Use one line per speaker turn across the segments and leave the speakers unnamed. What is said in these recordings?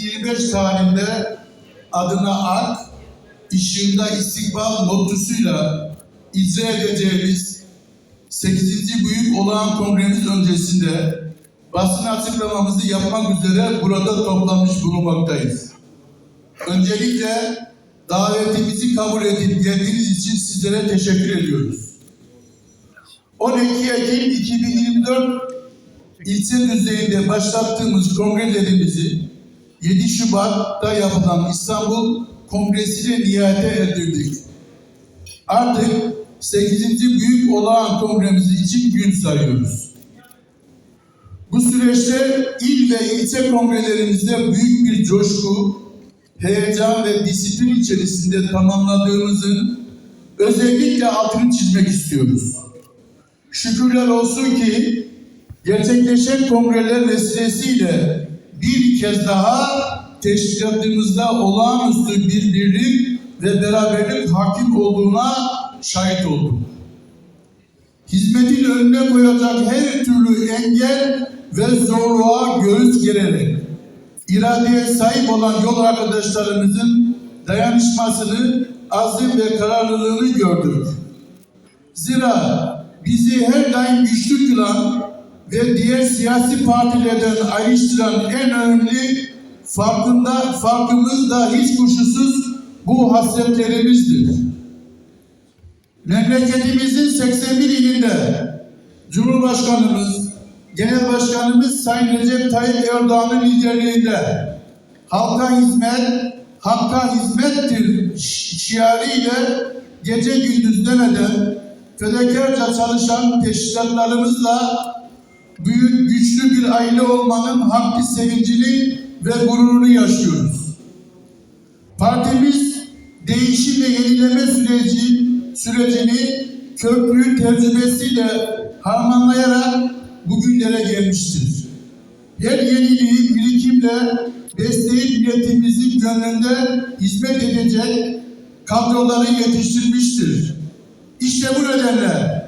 2025 tarihinde adına AK, ışığında istikbal mottosuyla icra edeceğimiz 8. Büyük Olağan Kongremiz öncesinde basın açıklamamızı yapmak üzere burada toplanmış bulunmaktayız. Öncelikle davetimizi kabul edip geldiğiniz için sizlere teşekkür ediyoruz. 12 Ekim 2024 ilçe düzeyinde başlattığımız kongrelerimizi 7 Şubat'ta yapılan İstanbul Kongresi'ne nihayete erdirdik. Artık 8. Büyük Olağan Kongremiz için gün sayıyoruz. Bu süreçte il ve ilçe kongrelerimizde büyük bir coşku, heyecan ve disiplin içerisinde tamamladığımızın özellikle altını çizmek istiyoruz. Şükürler olsun ki gerçekleşen kongreler vesilesiyle bir kez daha teşkilatımızda olağanüstü bir birlik ve beraberlik hakim olduğuna şahit olduk. Hizmetin önüne koyacak her türlü engel ve zorluğa göğüs gererek iradeye sahip olan yol arkadaşlarımızın dayanışmasını, azim ve kararlılığını gördük. Zira bizi her daim güçlü kılan ve diğer siyasi partilerden ayrıştıran en önemli farkında farkımız da hiç kuşkusuz bu hasretlerimizdir. Memleketimizin 81 ilinde Cumhurbaşkanımız, Genel Başkanımız Sayın Recep Tayyip Erdoğan'ın liderliğinde halka hizmet, hakka hizmettir şi- şiarıyla gece gündüz demeden fedakarca çalışan teşkilatlarımızla büyük güçlü bir aile olmanın hakkı sevincini ve gururunu yaşıyoruz. Partimiz değişim ve yenileme süreci sürecini köprü tecrübesiyle harmanlayarak bugünlere gelmiştir. Her yeniliği birikimle besleyip milletimizin gönlünde hizmet edecek kadroları yetiştirmiştir. İşte bu nedenle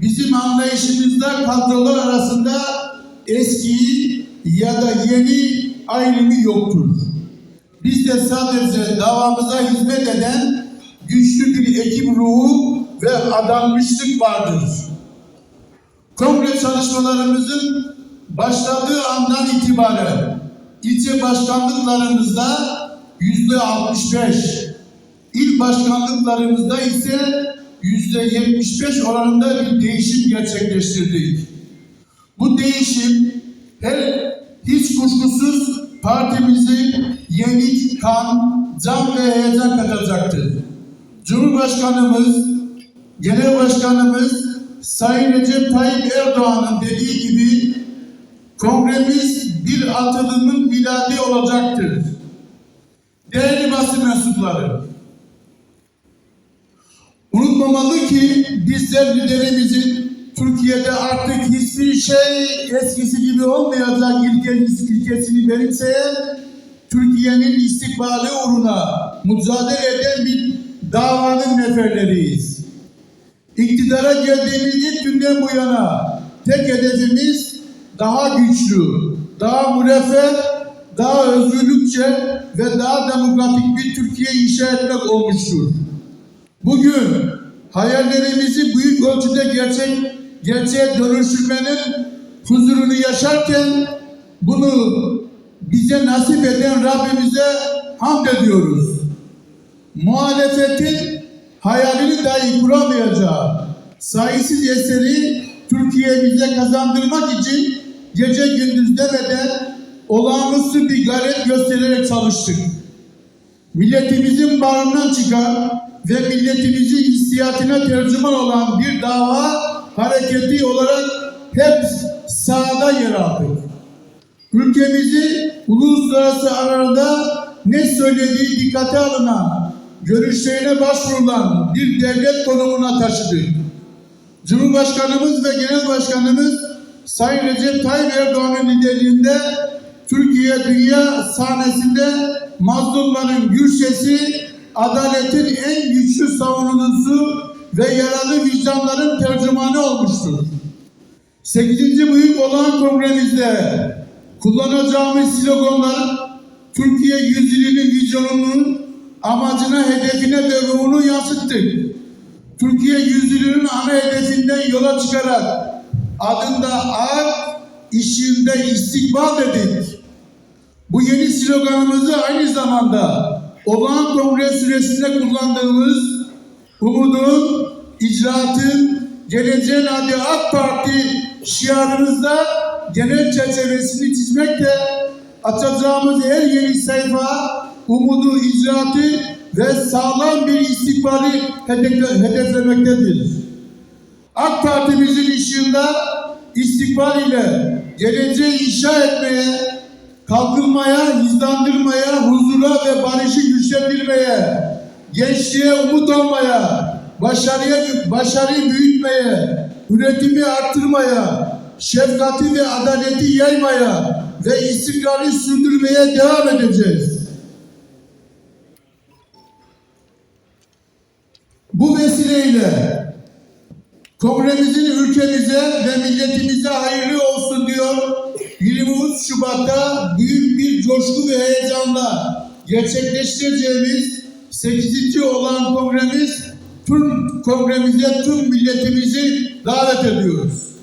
bizim anlayışımızda kadrolar arasında eski ya da yeni ayrımı yoktur. Bizde sadece davamıza hizmet eden güçlü bir ekip ruhu ve adanmışlık vardır. Kongre çalışmalarımızın başladığı andan itibaren ilçe başkanlıklarımızda yüzde 65, il başkanlıklarımızda ise yüzde 75 oranında bir değişim gerçekleştirdik. Bu değişim her hiç kuşkusuz partimizi yeni kan, can ve heyecan katacaktır. Cumhurbaşkanımız, Genel Başkanımız Sayın Recep Tayyip Erdoğan'ın dediği gibi kongremiz bir atılımın miladi olacaktır. Değerli basın mensupları, unutmamalı ki bizler liderimizin Türkiye'de artık hiçbir şey eskisi gibi olmayacak ilkesi, ilkesini benimseyen Türkiye'nin istikbali uğruna mücadele eden bir davanın neferleriyiz. İktidara geldiğimiz ilk günden bu yana tek hedefimiz daha güçlü, daha müreffeh, daha özgürlükçe ve daha demokratik bir Türkiye inşa etmek olmuştur. Bugün hayallerimizi büyük ölçüde gerçek gerçeğe dönüştürmenin huzurunu yaşarken bunu bize nasip eden Rabbimize hamd ediyoruz. Muhalefetin hayalini dahi kuramayacağı sayısız eseri Türkiye bize kazandırmak için gece gündüz demeden olağanüstü bir gayret göstererek çalıştık. Milletimizin bağrından çıkan ve milletimizin hissiyatına tercüman olan bir dava hareketi olarak hep sahada yer aldık. Ülkemizi uluslararası arada ne söylediği dikkate alınan, görüşlerine başvurulan bir devlet konumuna taşıdık. Cumhurbaşkanımız ve Genel Başkanımız Sayın Recep Tayyip Erdoğan'ın liderliğinde Türkiye dünya sahnesinde mazlumların gür sesi, adaletin en güçlü savunucusu ve yaralı vicdanların tercümanı olmuştur. 8. Büyük Olağan Kongremizde kullanacağımız sloganlar Türkiye yüzyılının vizyonunun amacına, hedefine ve ruhunu yansıttık. Türkiye yüzyılının ana hedefinden yola çıkarak adında ak, işinde istikbal dedik. Bu yeni sloganımızı aynı zamanda olağan kongre süresinde kullandığımız umudun, icraatın, geleceğin adı AK Parti şiarımızda genel çerçevesini çizmekle açacağımız her yeni sayfa umudu, icraatı ve sağlam bir istikbali hedefle- hedeflemektedir. AK Parti'mizin ışığında istikbal ile geleceği inşa etmeye, kalkınmaya, hızlandırmaya, huzura ve barışı güçlendirmeye, gençliğe umut olmaya, başarıya, başarıyı büyütmeye, üretimi arttırmaya, şefkati ve adaleti yaymaya ve istikrarı sürdürmeye devam edeceğiz. Bu vesileyle kongremizin ülkemize ve milletimize hayırlı olsun diyor. 23 Şubat'ta büyük bir coşku ve heyecanla gerçekleştireceğimiz 8. olan kongremiz tüm kongremize tüm milletimizi davet ediyoruz.